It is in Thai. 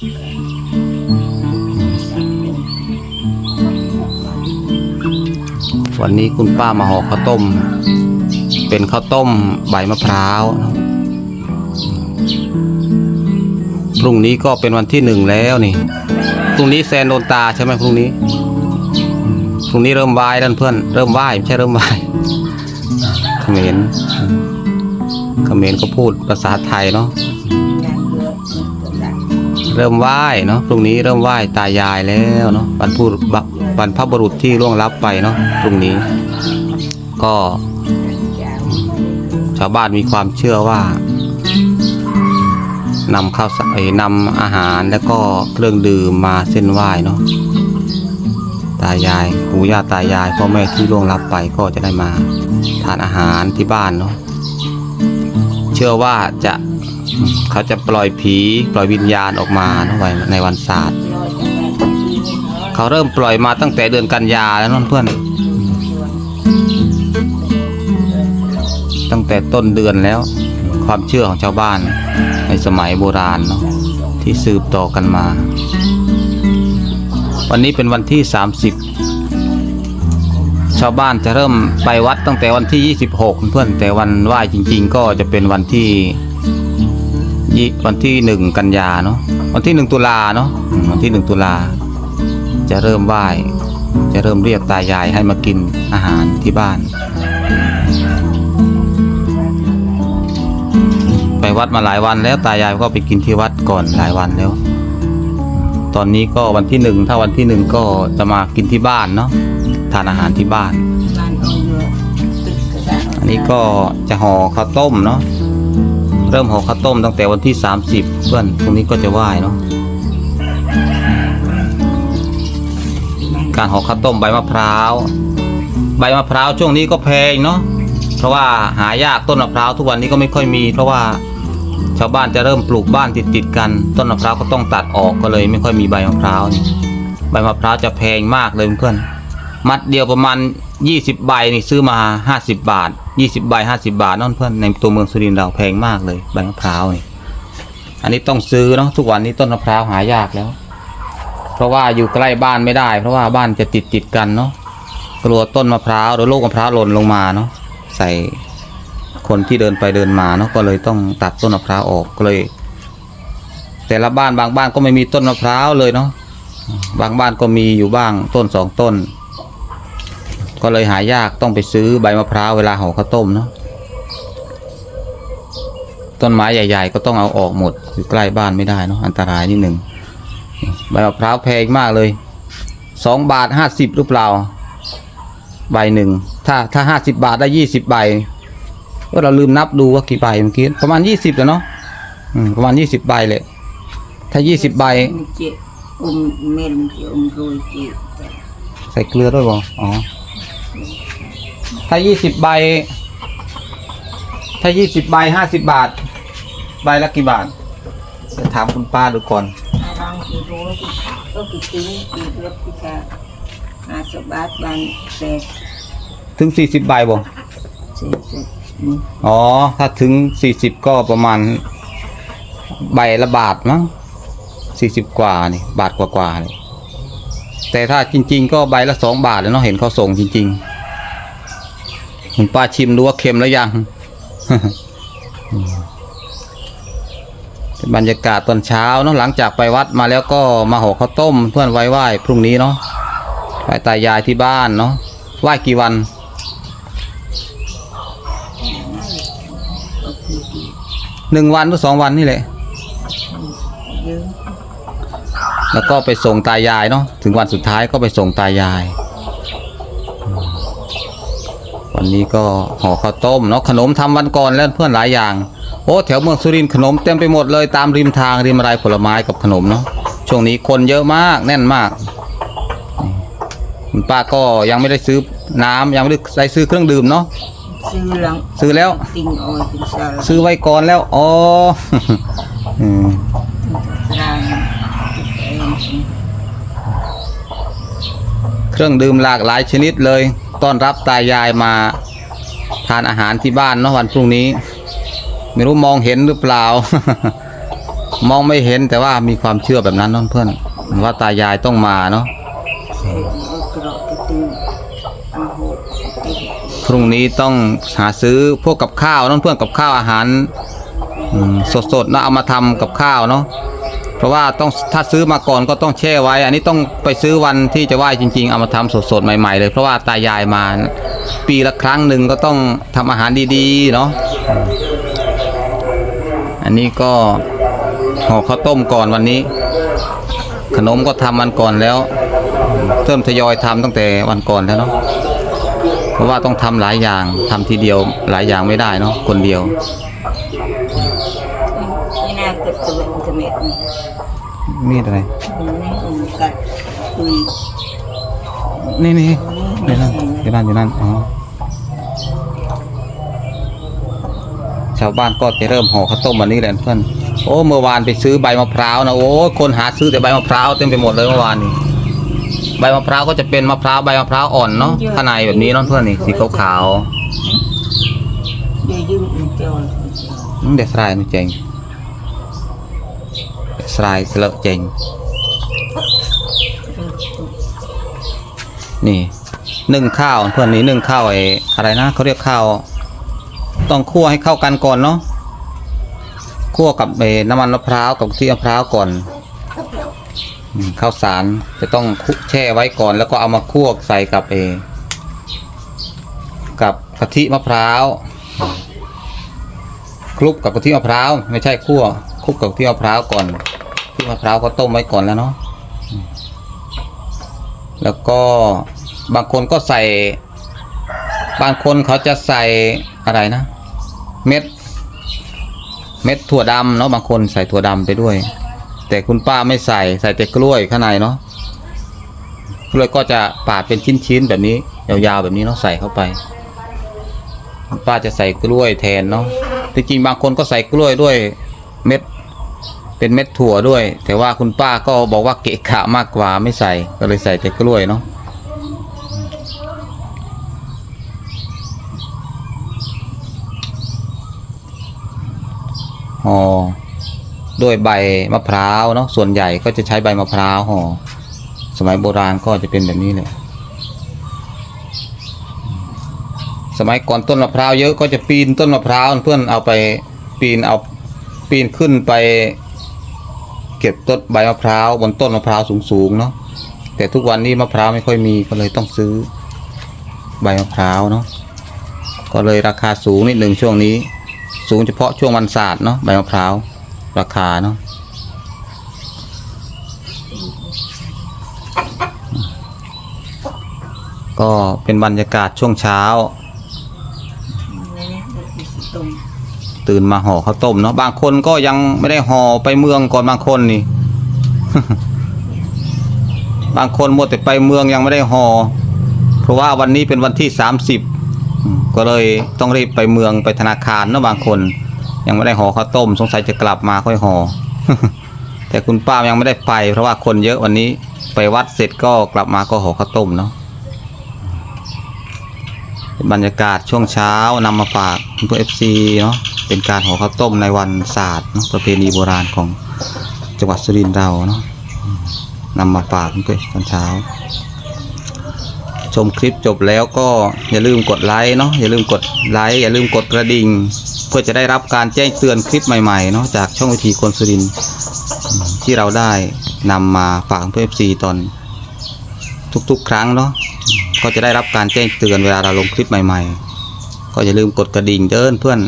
วันนี้คุณป้ามาห่อข้าวต้ม เป็นข้าวต้มใบมะพร้าว พรุ่งนี้ก็เป็นวันที่หนึ่งแล้วนี่ พรุ่งนี้แซนโดนตาใช่ไหมพรุ่งนี้ พรุ่งนี้เริ่มไหว้แล้วเพื่อน เริ่มไหว้ไม่ใช่เริ่มไหว้เขมรเขมรก็พูดภาษาไทยเนาะ เริ่มไหว้เนาะพรุ่งนี้เริ่มไหว้ตายายแล้วเนาะบรรพุบรรพบุรุษที่ล่วงลับไปเนาะพรุ่งนี้ ก็ ชาวบ้านมีความเชื่อว่านำข้าวสารนำอาหารแล้วก็เครื่องดื่มมาเส้นไหว้เนาะตายายปู่ย่าตายายพ่อแม่ที่ล่วงลับไปก็จะได้มาทานอาหารที่บ้านเนาะเชื่อว่าจะ เขาจะปล่อยผีปล่อยวิญญาณออกมานะไว้ในวันศาสตร์เขาเริ่มปล่อยมาตั้งแต่เดือนกันยาแล้วนั่นเพื่อน ตั้งแต่ต้นเดือนแล้ว ความเชื่อของชาวบ้านในสมัยโบราณเนาะที่สืบต่อกันมา วันนี้เป็นวันที่ 30 ชาวบ้านจะเริ่มไปวัดตั้งแต่วันที่ 26 เพื่อนแต่วันไหว้จริง ๆ ก็จะเป็นวันที่ ยี่วันที่1กันยาเนาะวันที่1ตุลาเนาะวันที่1ตุลาจะเริ่มไหว้จะเริ่มเรียกตายายให้มากินอาหารที่บ้าน ไปวัดมาหลายวันแล้วตายายก็ไปกินที่วัดก่อนหลายวันแล้ว ตอนนี้ก็วันที่หนึ่งถ้าวันที่หนึ่งก็จะมากินที่บ้านเนาะทานอาหารที่บ้าน อันนี้ก็จะห่อข้าวต้มเนาะ เริ่มห่อข้าวต้มตั้งแต่วันที่ 30 เพื่อนพรุ่งนี้ก็จะไหว้เนาะการห่อข้าวต้มใบมะพร้าว ใบมะพร้าวช่วงนี้ก็แพงเนาะเพราะว่าหายากต้นมะพร้าวทุกวันนี้ก็ไม่ค่อยมี เพราะว่าชาวบ้านจะเริ่มปลูกบ้านติดติดๆกัน ต้นมะพร้าวก็ต้องตัดออกก็เลย ไม่ค่อยมีใบมะพร้าวใบมะพร้าวจะแพงมากเลยเพื่อน มัดเดียวประมาณ 20 ใบนี่ซื้อมา 50 บาท 20 ใบ 50 บาทนั่นเพื่อนในตัวเมืองสุรินทร์เราแพงมากเลยใบมะพร้าวนี่อันนี้ต้องซื้อเนาะทุกวันนี้ต้นมะพร้าวหายากแล้ว เพราะว่าอยู่ใกล้บ้านไม่ได้ เพราะว่าบ้านจะติดติดกันเนาะกลัวต้นมะพร้าวหรือลูกมะพร้าวหล่นลงมาเนาะใส่คนที่เดินไปเดินมาเนาะก็เลยต้องตัดต้นมะพร้าวออกก็เลย แต่ละบ้านบางบ้านก็ไม่มีต้นมะพร้าวเลยเนาะบางบ้านก็มีอยู่บ้างต้นสองต้น ก็เลยหายากต้องไปซื้อใบมะพร้าวเวลาห่อข้าวต้มเนาะต้นไม้ใหญ่ ๆ ก็ต้องเอาออกหมดอยู่ใกล้บ้านไม่ได้เนาะอันตรายนิดหนึ่งใบมะพร้าวแพงมากเลยสองบาทห้าสิบหรือเปล่า ใบหนึ่งถ้าถ้าห้าสิบาทได้ยี่สิบใบก็เราลืมนับดูว่ากี่ใบเมื่อกี้ประมาณยี่สิบแล้วเนาะอืมประมาณยี่สิบใบเลย ถ้ายี่สิบใบ chị um men chị um rồi chị ใส่เกลือด้วยบ่อ๋อ ถ้ายี่สิบใบ ถ้ายี่สิบใบห้าสิบบาท ใบละกี่บาทเดี๋ยวถามคุณป้าดูก่อน rong chị rồi chị có chị tính chị được chị cả à số bát ban xe ถึงสี่สิบใบบ่ xe xe อ๋อ ถ้าถึงสี่สิบก็ประมาณใบละบาทมั้งสี่สิบกว่านี่ บาทกว่าๆนี่ แต่ถ้าจริง ๆ ก็ใบละสองบาทเลยเนาะเห็นเขาส่งจริงๆคุณป้าชิมดูว่าเค็มแล้วยังบรรยากาศตอนเช้าเนาะหลังจากไปวัดมาแล้วก็มาห่อข้าวต้มเพื่อนไว้ไหว้พรุ่งนี้เนาะไหว้ตายายที่บ้านเนาะไหว้กี่วันหนึ่งวันหรือสองวันนี่แหละ แล้วก็ไปส่งตายายเนาะถึงวันสุดท้ายก็ไปส่งตายายอืมวันนี้ก็ห่อข้าวต้มเนาะขนมทำวันก่อนแล้วเพื่อนหลายอย่าง โอ้แถวเมืองสุรินทร์ขนมเต็มไปหมดเลยตามริมทางริมอะไรผลไม้กับขนมเนาะช่วงนี้คนเยอะมากแน่นมากนี่คุณป้าก็ยังไม่ได้ซื้อน้ำยังไม่ได้ได้ซื้อเครื่องดื่มเนาะ sư lắm ซื้อแล้ว tinh ôi tinh sao ซื้อไว้ก่อนแล้วอ๋อ อืม ra em เครื่องดื่มหลากหลายชนิดเลย ต้อนรับตายายมาทานอาหารที่บ้านเนาะวันพรุ่งนี้ ไม่รู้มองเห็นหรือเปล่า มองไม่เห็นแต่ว่ามีความเชื่อแบบนั้นเนาะเพื่อนว่าตายายต้องมาเนาะพรุ่งนี้ต้องหาซื้อพวกกับข้าวน้องเพื่อนกับข้าวอาหารสดๆนะเอามาทำกับข้าวเนาะ เพราะว่าต้องถ้าซื้อมาก่อนก็ต้องแช่ไว้ อันนี้ต้องไปซื้อวันที่จะไหว้จริง ๆ เอามาทำสดๆใหม่ ๆ เลย เพราะว่าตายายมา ปีละครั้งหนึ่งก็ต้องทำอาหารดีๆเนาะอันนี้ก็ห่อข้าวต้มก่อนวันนี้ ขนมก็ทำวันก่อนแล้วเริ่มทยอยทำตั้งแต่วันก่อนแล้วเนาะเพราะว่าต้องทำหลายอย่างทำทีเดียวหลายอย่างไม่ได้เนาะคนเดียว นี่น่าเกิดตัวเป็นตัวเม็ดนี่ มีดอะไรมันไม่อุ่นกัดคุยนี่นี่เดี๋ยวนั่นเดี๋ยวนั่นเดี๋ยวนั่นอ๋อชาวบ้านก็จะเริ่มห่อข้าวต้มวันนี้แหละเพื่อนโอ้เมื่อวานไปซื้อใบมะพร้าวนะโอ้คนหาซื้อแต่ใบมะพร้าวเต็มไปหมดเลยเมื่อวานนี้ใบมะพร้าวก็จะเป็นมะพร้าวใบมะพร้าวอ่อนเนาะข้างในแบบนี้เนาะเพื่อนนี่สีขาวเดี๋ยวยืมเจ้าๆนั่นเด็ดสลายนู่นเจง เด็ดสลายสลอะเจงนี่นึ่งข้าวเพื่อนนี้นึ่งข้าวไอ้อะไรนะเขาเรียกข้าวต้องคั่วให้เข้ากันก่อนเนาะคั่วกับไอ้น้ำมันมะพร้าวกับที่มะพร้าวก่อนข้าวสารจะต้องแช่ไว้ก่อน แล้วก็เอามาคั่วใส่กับเอกับกะทิมะพร้าวคลุกกับกะทิมะพร้าวไม่ใช่คั่วคลุกกับกะทิมะพร้าวก่อน ที่มะพร้าวก็ต้มไว้ก่อนแล้วเนาะแล้วก็บางคนก็ใส่ บางคนเขาจะใส่อะไรนะ เม็ด เม็ดถั่วดำเนาะบางคนใส่ถั่วดำไปด้วย แต่คุณป้าไม่ใส่ใส่แต่กล้วยข้างในเนาะกล้วยก็จะปาดเป็นชิ้นๆแบบนี้ยาวๆแบบนี้เนาะใส่เข้าไปป้าจะใส่กล้วยแทนเนาะที่จริงบางคนก็ใส่กล้วยด้วยเม็ด เป็นเม็ดถั่วด้วย แต่ว่าคุณป้าก็บอกว่าเกะขะมากกว่าไม่ใส่ก็เลยใส่แต่กล้วยเนาะห่อด้วยใบมะพร้าวเนาะส่วนใหญ่ก็จะใช้ใบมะพร้าวห่อสมัยโบราณก็จะเป็นแบบนี้เลยสมัยก่อนต้นมะพร้าวเยอะก็จะปีนต้นมะพร้าวเพื่อนเอาไปปีนเอาปีนขึ้นไป เก็บต้นใบมะพร้าวบนต้นมะพร้าวสูงๆเนาะแต่ทุกวันนี้มะพร้าวไม่ค่อยมีก็เลยต้องซื้อ ใบมะพร้าวเนาะก็เลยราคาสูงนิดหนึ่งช่วงนี้ สูงเฉพาะช่วงวันศาสตร์เนาะใบมะพร้าวราคาเนาะก็เป็นบรรยากาศช่วงเช้า ตื่นมาห่อข้าวต้มเนาะบางคนก็ยังไม่ได้ห่อไปเมืองก่อนบางคนนี่ บางคนหมดแต่ไปเมืองยังไม่ได้ห่อเพราะว่าวันนี้เป็นวันที่สามสิบก็เลยต้องรีบไปเมืองไปธนาคารเนาะบางคน ยังไม่ได้ห่อข้าวต้ม สงสัยจะกลับมาค่อยห่อแต่คุณป้ายังไม่ได้ไป เพราะว่าคนเยอะวันนี้ไปวัดเสร็จก็กลับมาก็ห่อข้าวต้มเนาะบรรยากาศช่วงเช้านำมาฝากเพื่อเอฟซีเนาะ เป็นการห่อข้าวต้มในวันศาสตร์เนาะประเพณีโบราณของจังหวัดสุรินทร์เราเนาะนำมาฝากเพื่อนตอนเช้า ชมคลิปจบแล้วก็อย่าลืมกดไลค์เนาะอย่าลืมกดไลค์อย่าลืมกดกระดิ่ง เพื่อจะได้รับการแจ้งเตือนคลิปใหม่ๆเนาะจากช่องวิธีคนสุรินทร์ที่เราได้นำมาฝากเพื่อนซีตอนทุกๆ ครั้งเนาะก็จะได้รับการแจ้งเตือนเวลาเราลงคลิปใหม่ ๆ ก็อย่าลืมกดกระดิ่งเดินเพื่อน